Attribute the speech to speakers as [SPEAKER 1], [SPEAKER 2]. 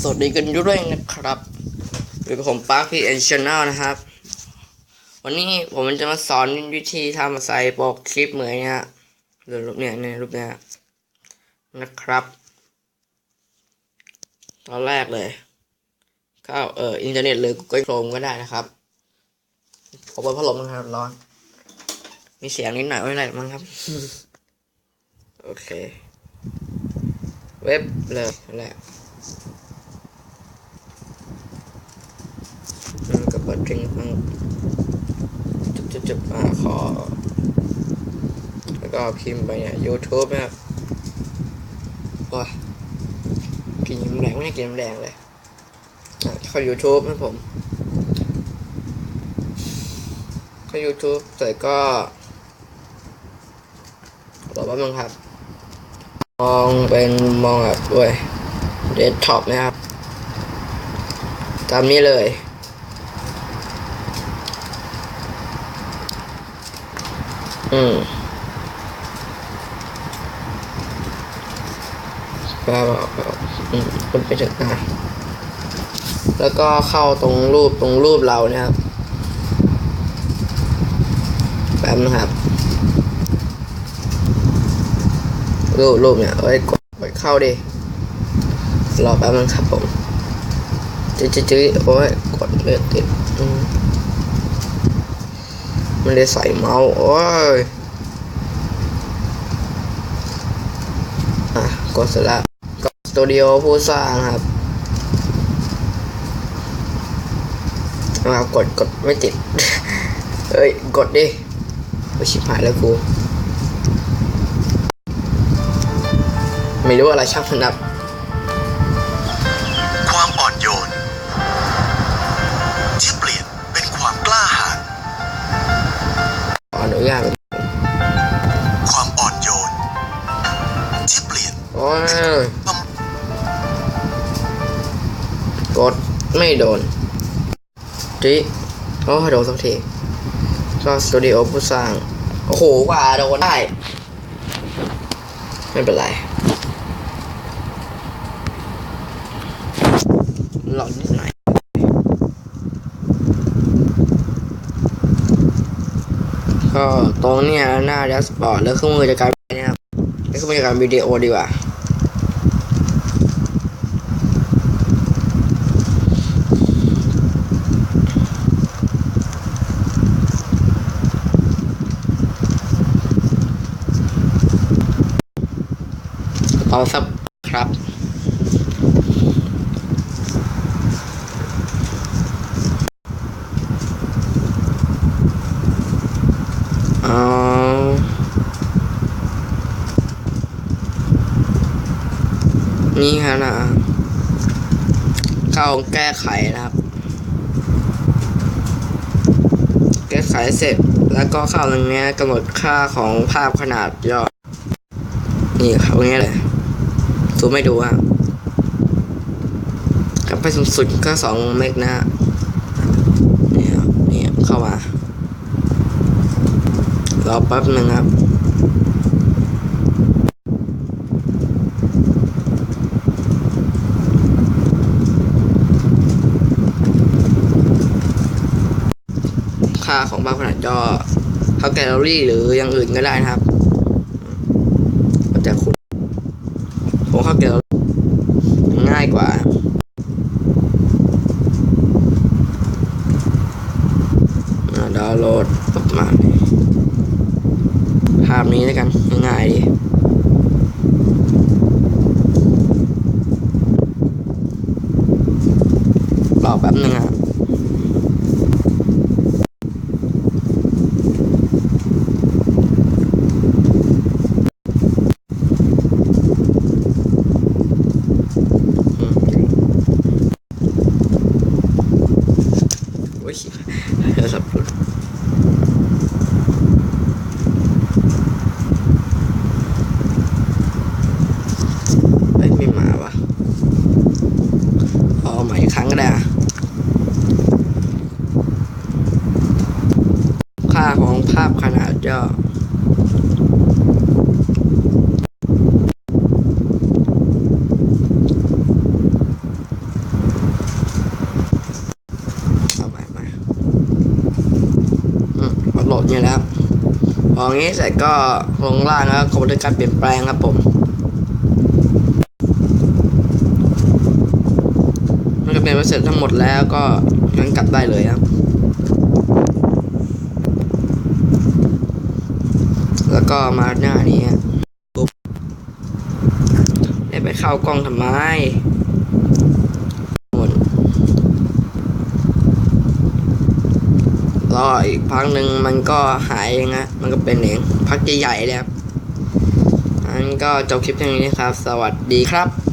[SPEAKER 1] สวัสดีกันด้วยนะครับอยู่กับผมปาร์คพีเอ็นชแนลนะครับ วันนี้ผมจะมาสอนวิธีทำใส่ปกคลิปเหมือนเนี่ยหรือรูปเนี่ยในรูปเนี้ยนะครับ ตอนแรกเลย เข้าเอ่ออินเทอร์เน็ตหรือ Google Chrome ก็ได้นะครับผมเปิดพัดลมนะครับร้อน มีเสียงนิดหน่อยไม่ไรมั้งครับ โอเค เว็บเลยอันแรกมันก็เปิดเพลงฟังจุบจุบจุบอ่าขอ แล้วก็พิมพ์ไปเนี่ย YouTube นะครับโอ้ยกินน้ำแรงไม่ได้กินน้ำแรงเลยอะเข้า YouTube นะผมเข้า YouTube เสร็จก็บอกว่ามึงครับ มองเป็นมองแบบด้วยเดสก์ท็อปนะครับ ตามนี้เลย อืมป้าบอกครับอืมคนไปถึงอะแล้วก็เข้าตรงรูปตรงรูปเราเนี่ยครับ แป๊บนะครับ รูปรูปเนี่ยเอ้ยกดกดเข้าดิรอแป๊บนึงครับผมจืดจืดโอ้ยกดเลือดติดอืมมันเลยใส่เมาส์โอ้ยอะกดเสร็จแล้วก็สตูดิโอผู้สร้างครับมากดกดไม่ติดเฮ้ย กดดิโอ้ยชิบหายแล้วกู ไม่รู้อะไรช่างมันครับ
[SPEAKER 2] ความอ่อนโยน ที่เปลี่ยนเป็นความกล้าหาญ
[SPEAKER 1] ขออนุญาต
[SPEAKER 2] ความอ่อนโยน ที่เปลี่ยน
[SPEAKER 1] โอ้ย
[SPEAKER 2] บ
[SPEAKER 1] กดไม่โดนจิโอ้โดนสักทีก็สตูดิโอผู้สร้าง โอ้โหกว่าโดนได้ ไม่เป็นไร หลอกนิดหน่อยก็ตรงเนี้ยหน้าแดชบอร์ดแล้วเครื่องมือจะกลายเป็นเนี่ยครับเครื่องมือจะกายเป็นวิดีโอดีกว่าเอาสักครับ นี่ฮะนะเข้าแก้ไขนะครับ แก้ไขเสร็จแล้วก็เข้าตรงนี้กำหนดค่าของภาพขนาดย่อนี่ครับตรงนี้เลยซูมไม่ดูอะกลับไปสูงสุดก็สองเมกนะฮะนี่ครับนี่เข้ามา รอแป๊บหนึ่งครับ ค่าของภาพขนาดย่อเข้าแกลเลอรี่หรืออย่างอื่นก็ได้นะครับก็จะคุณผมเข้าแกลเลอรี่ง่ายกว่าดาวน์โหลดประมาณภาพนี้แล้วกันง่ายดีรอแป๊บนึงอะโอ้ย โทรศัพท์หลุดเฮ้ยไม่มาวะเอาใหม่อีกครั้งก็ได้อะค่าของภาพขนาดย่อ อย่างนี้เสร็จก็ลงล่างแล้วกดบันทึกการเปลี่ยนแปลงครับผมมันก็เปลี่ยนไปเสร็จทั้งหมดแล้วก็งั้นกลับได้เลยครับ แล้วก็มาหน้านี้ปุ๊บได้ไปเข้ากล้องทำไมด รออีกพักหนึ่งมันก็หายเองนะมันก็เป็นเองพักใหญ่ๆเลยครับอันก็จบคลิปเพียงนี้ครับ สวัสดีครับ